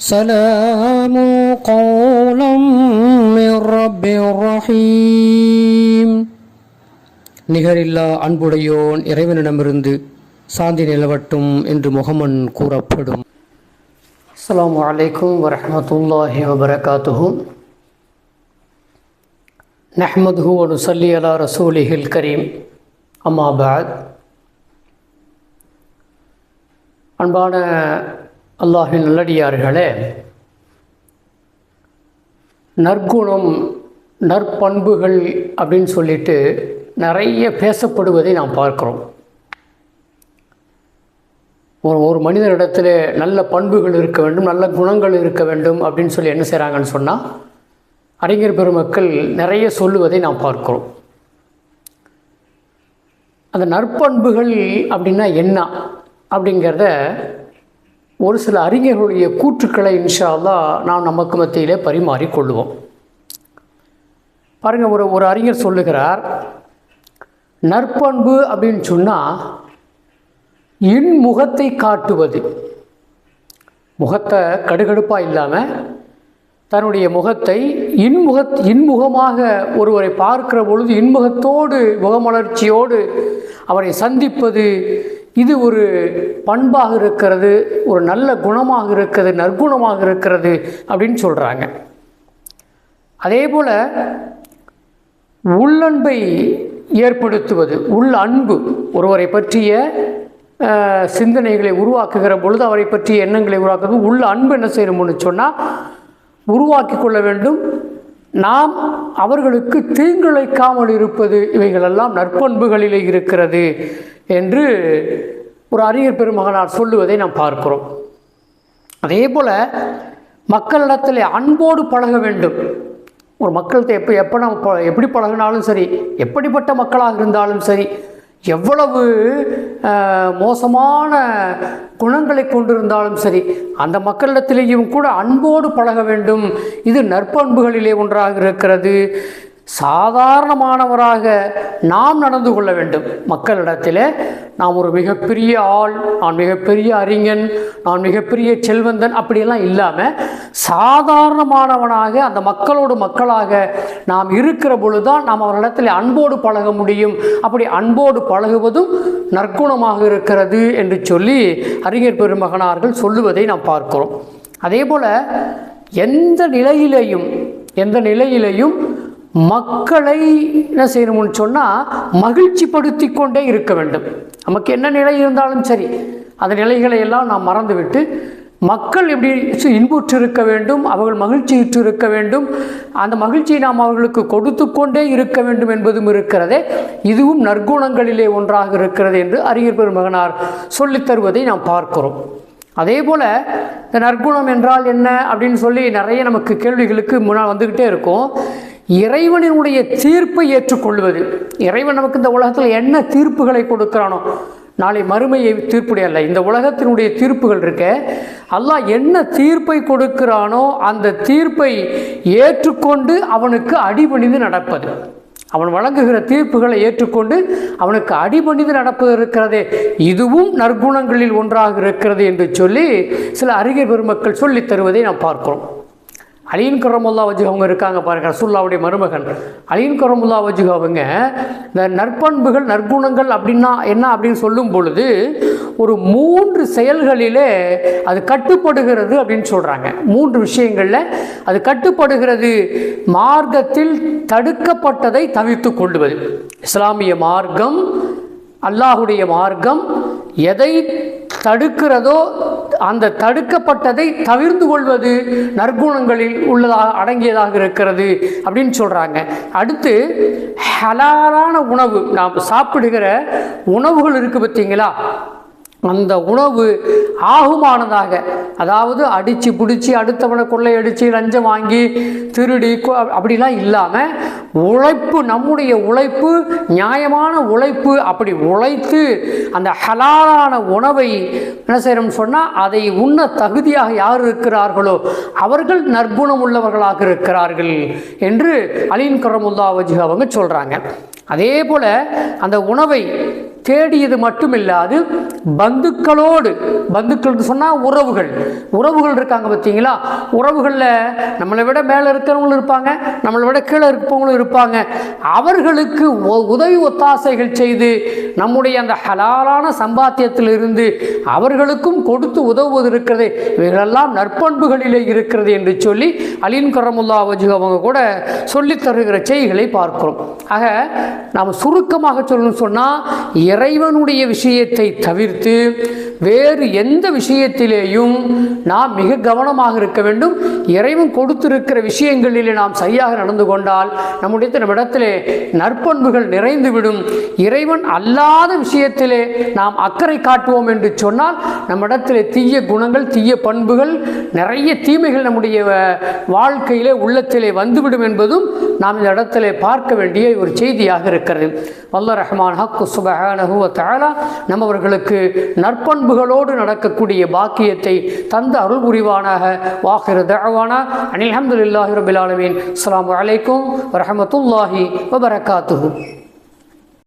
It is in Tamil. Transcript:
سلام قولا من رب رحيم நிகரில்லா அன்புடையோன் இறைவனிடமிருந்து சாந்தி நிலவட்டும் என்று முகமன் கூறப்படும் அஸ்ஸலாமு அலைக்கும் வரஹ்மத்துல்லாஹி வபரகாத்துஹு நஹ்மதுஹு வ நுஸல்லி அலா ரசூலிஹில் கரீம் அம்மா பாத் அன்பான அல்லாஹின் நல்லடியார்களே நற்குணம் நற்பண்புகள் அப்படின்னு சொல்லிட்டு நிறைய பேசப்படுவதை நாம் பார்க்கிறோம். ஒரு ஒரு மனிதனிடத்தில் நல்ல பண்புகள் இருக்க வேண்டும் நல்ல குணங்கள் இருக்க வேண்டும் அப்படின்னு சொல்லி என்ன செய்கிறாங்கன்னு சொன்னால் அறிஞர் பெருமக்கள் நிறைய சொல்லுவதை நாம் பார்க்கிறோம். அந்த நற்பண்புகள் அப்படின்னா என்ன அப்படிங்கிறத ஒரு சில அறிஞர்களுடைய கூற்றுக்களை இன்ஷா நாம் நமக்கு மத்தியிலே பரிமாறிக்கொள்வோம். பாருங்கள் ஒரு ஒரு அறிஞர் சொல்லுகிறார் நற்பண்பு அப்படின்னு சொன்னால் இன்முகத்தை காட்டுவது. முகத்தை கடுகடுப்பாக இல்லாமல் தன்னுடைய முகத்தை இன்முக இன்முகமாக ஒருவரை பார்க்கிற பொழுது இன்முகத்தோடு முகமலர்ச்சியோடு அவரை சந்திப்பது இது ஒரு பண்பாக இருக்கிறது ஒரு நல்ல குணமாக இருக்கிறது நற்குணமாக இருக்கிறது அப்படின்னு சொல்கிறாங்க அதே போல் உள்ளன்பை ஏற்படுத்துவது உள் அன்பு ஒருவரை பற்றிய சிந்தனைகளை உருவாக்குகிற பொழுது அவரை பற்றிய எண்ணங்களை உருவாக்குறது உள்ள அன்பு என்ன செய்யணும்னு சொன்னால் உருவாக்கி கொள்ள வேண்டும். நாம் அவர்களுக்கு தீங்கிழைக்காமல் இருப்பது இவைகளெல்லாம் நற்பண்புகளிலே இருக்கிறது. என்று ஒரு அறிஞர் பெருமகனார் சொல்லுவதை நாம் பார்க்கிறோம். அதே போல் மக்களிடத்தில் அன்போடு பழக வேண்டும். ஒரு மக்கள்கிட்ட எப்போ எப்போ நம்ம ப- எப்படி பழகினாலும் சரி எப்படிப்பட்ட மக்களாக இருந்தாலும் சரி எவ்வளவு மோசமான குணங்களை கொண்டிருந்தாலும் சரி அந்த மக்களிடத்திலேயும் கூட அன்போடு பழக வேண்டும். இது நற்பண்புகளிலே ஒன்றாக இருக்கிறது. சாதாரணமானவராக நாம் நடந்து கொள்ள வேண்டும். மக்களிடத்தில் நாம் ஒரு மிகப்பெரிய ஆள் நான் மிகப்பெரிய அறிஞன் நான் மிகப்பெரிய செல்வந்தன் அப்படியெல்லாம் இல்லாமல் சாதாரணமானவனாக அந்த மக்களோடு மக்களாக நாம் இருக்கிற பொழுதுதான் நாம் அவர்களிடத்தில் அன்போடு பழக முடியும். அப்படி அன்போடு பழகுவதும் நற்குணமாக இருக்கிறது என்று சொல்லி அறிஞர் பெருமகனார்கள் சொல்லுவதை நாம் பார்க்கிறோம். அதே போல் எந்த நிலையிலையும் எந்த நிலையிலையும் மக்களை என்ன செய்யணும்னு சொன்னால் மகிழ்ச்சிப்படுத்தி கொண்டே இருக்க வேண்டும். நமக்கு என்ன நிலை இருந்தாலும் சரி அந்த நிலைகளை எல்லாம் நாம் மறந்துவிட்டு மக்கள் எப்படி சு- இன்புற்று இருக்க வேண்டும் அவர்கள் மகிழ்ச்சியுற்று இருக்க வேண்டும் அந்த மகிழ்ச்சியை நாம் அவர்களுக்கு கொடுத்து கொண்டே இருக்க வேண்டும் என்பதும் இருக்கிறதே. இதுவும் நற்குணங்களிலே ஒன்றாக இருக்கிறது என்று அறிஞர் பெருமகனார் சொல்லித் தருவதை நாம் பார்க்கிறோம். அதே போல் இந்த நற்குணம் என்றால் என்ன அப்படின்னு சொல்லி நிறைய நமக்கு கேள்விகளுக்கு முன்னால் வந்துக்கிட்டே இருக்கும். இறைவனினுடைய தீர்ப்பை ஏற்றுக்கொள்வது. இறைவன் நமக்கு இந்த உலகத்தில் என்ன தீர்ப்புகளை கொடுக்கிறானோ நாளை மறுமையை தீர்ப்புடைய அல்ல இந்த உலகத்தினுடைய தீர்ப்புகள் இருக்க அல்லாஹ் என்ன தீர்ப்பை கொடுக்கிறானோ அந்த தீர்ப்பை ஏற்றுக்கொண்டு அவனுக்கு அடிபணிந்து நடப்பது. அவன் வழங்குகிற தீர்ப்புகளை ஏற்றுக்கொண்டு அவனுக்கு அடிபணிந்து நடப்பது இருக்கிறதே. இதுவும் நற்குணங்களில் ஒன்றாக இருக்கிறது என்று சொல்லி சில அறிஞர் பெருமக்கள் சொல்லித் தருவதை நாம் பார்க்கிறோம். அலியின் கரமுல்லா வஜு அவங்க இருக்காங்க பாருங்க ரசூல்லாவுடைய மருமகன். அலியின் கரமுல்லா வஜு அவங்க இந்த நற்பண்புகள் நற்குணங்கள் அப்படின்னா என்ன அப்படின்னு சொல்லும் பொழுது ஒரு மூன்று செயல்களிலே அது கட்டுப்படுகிறது அப்படின்னு சொல்கிறாங்க மூன்று விஷயங்களில் அது கட்டுப்படுகிறது மார்க்கத்தில் தடுக்கப்பட்டதை தவிர்த்து கொள்வது. இஸ்லாமிய மார்க்கம் அல்லாஹுடைய மார்க்கம் எதை தடுக்கிறதோ அந்த தடுக்கப்பட்டதை தவிர்த்து கொள்வது நற்குணங்களில் உள்ளதாக அடங்கியதாக இருக்கிறது அப்படின்னு சொல்கிறாங்க அடுத்து ஹலாலான உணவு. நாம் சாப்பிடுகிற உணவுகள் இருக்குது பார்த்தீங்களா? அந்த உணவு ஆகுமானதாக. அதாவது அடித்து பிடிச்சி அடுத்தவனை கொள்ளையடித்து லஞ்சம் வாங்கி திருடி அப்படிலாம் இல்லாமல் உழைப்பு நம்முடைய உழைப்பு நியாயமான உழைப்பு அப்படி உழைத்து அந்த ஹலாலான உணவை என்ன செய்கிறோம்னு சொன்னால் அதை உண்ண தகுதியாக யார் இருக்கிறார்களோ அவர்கள் நற்குணம் உள்ளவர்களாக இருக்கிறார்கள் என்று அலீன் கரமுல்லா வஜி அவங்க சொல்கிறாங்க அதே போல் அந்த உணவை தேடியது மட்டுமில்லாது பந்துக்களோடு பந்துக்கள்னு சொன்னால் உறவுகள். உறவுகள் இருக்காங்க பார்த்தீங்களா? உறவுகளில் நம்மளை விட மேலே இருக்கிறவங்களும் இருப்பாங்க நம்மளை விட கீழே இருப்பவங்களும் இருப்பாங்க. அவர்களுக்கு உதவி ஒத்தாசைகள் செய்து நம்முடைய அந்த ஹலாலான சம்பாத்தியத்திலிருந்து அவர்களுக்கும் கொடுத்து உதவுவது இருக்கிறது. இவைகளெல்லாம் நற்பண்புகளிலே இருக்கிறது என்று சொல்லி அலின் கரமுல்லா வஜு அவங்க கூட சொல்லித் தருகிற செய்திகளை பார்க்கிறோம். ஆக நாம் சுருக்கமாக சொல்லணும்னு சொன்னால் இறைவனுடைய விஷயத்தை தவிர்த்து வேறு எந்த விஷயத்திலேயும் நாம் மிக கவனமாக இருக்க வேண்டும். இறைவன் கொடுத்திருக்கிற விஷயங்களிலே நாம் சரியாக நடந்து கொண்டால் நம்முடைய நம்மிடத்திலே நற்பண்புகள் நிறைந்துவிடும். இறைவன் அல்லாத விஷயத்திலே நாம் அக்கறை காட்டுவோம் என்று சொன்னால் நம்மிடத்திலே தீய குணங்கள் தீய பண்புகள் நிறைய தீமைகள் நம்முடைய வாழ்க்கையிலே உள்ளத்திலே வந்துவிடும் என்பதும் நாம் இந்த இடத்திலே பார்க்க வேண்டிய ஒரு செய்தியாக இருக்கிறது. வல்ல ரஹ்மான் ஹக்கு சுபஹானஹு வ தஆலா நம்மவர்களுக்கு நற்பண்புகளோடு நடக்கக்கூடிய பாக்கியத்தை தந்த அருள் புரிவானாக. வாஹிர தவானா அனில் அஹமதுல்லாஹி ரபில் ஆலமீன். அஸ்லாம் அலைக்கும் வரமத்துல்லாஹி வபரகாத்துஹு.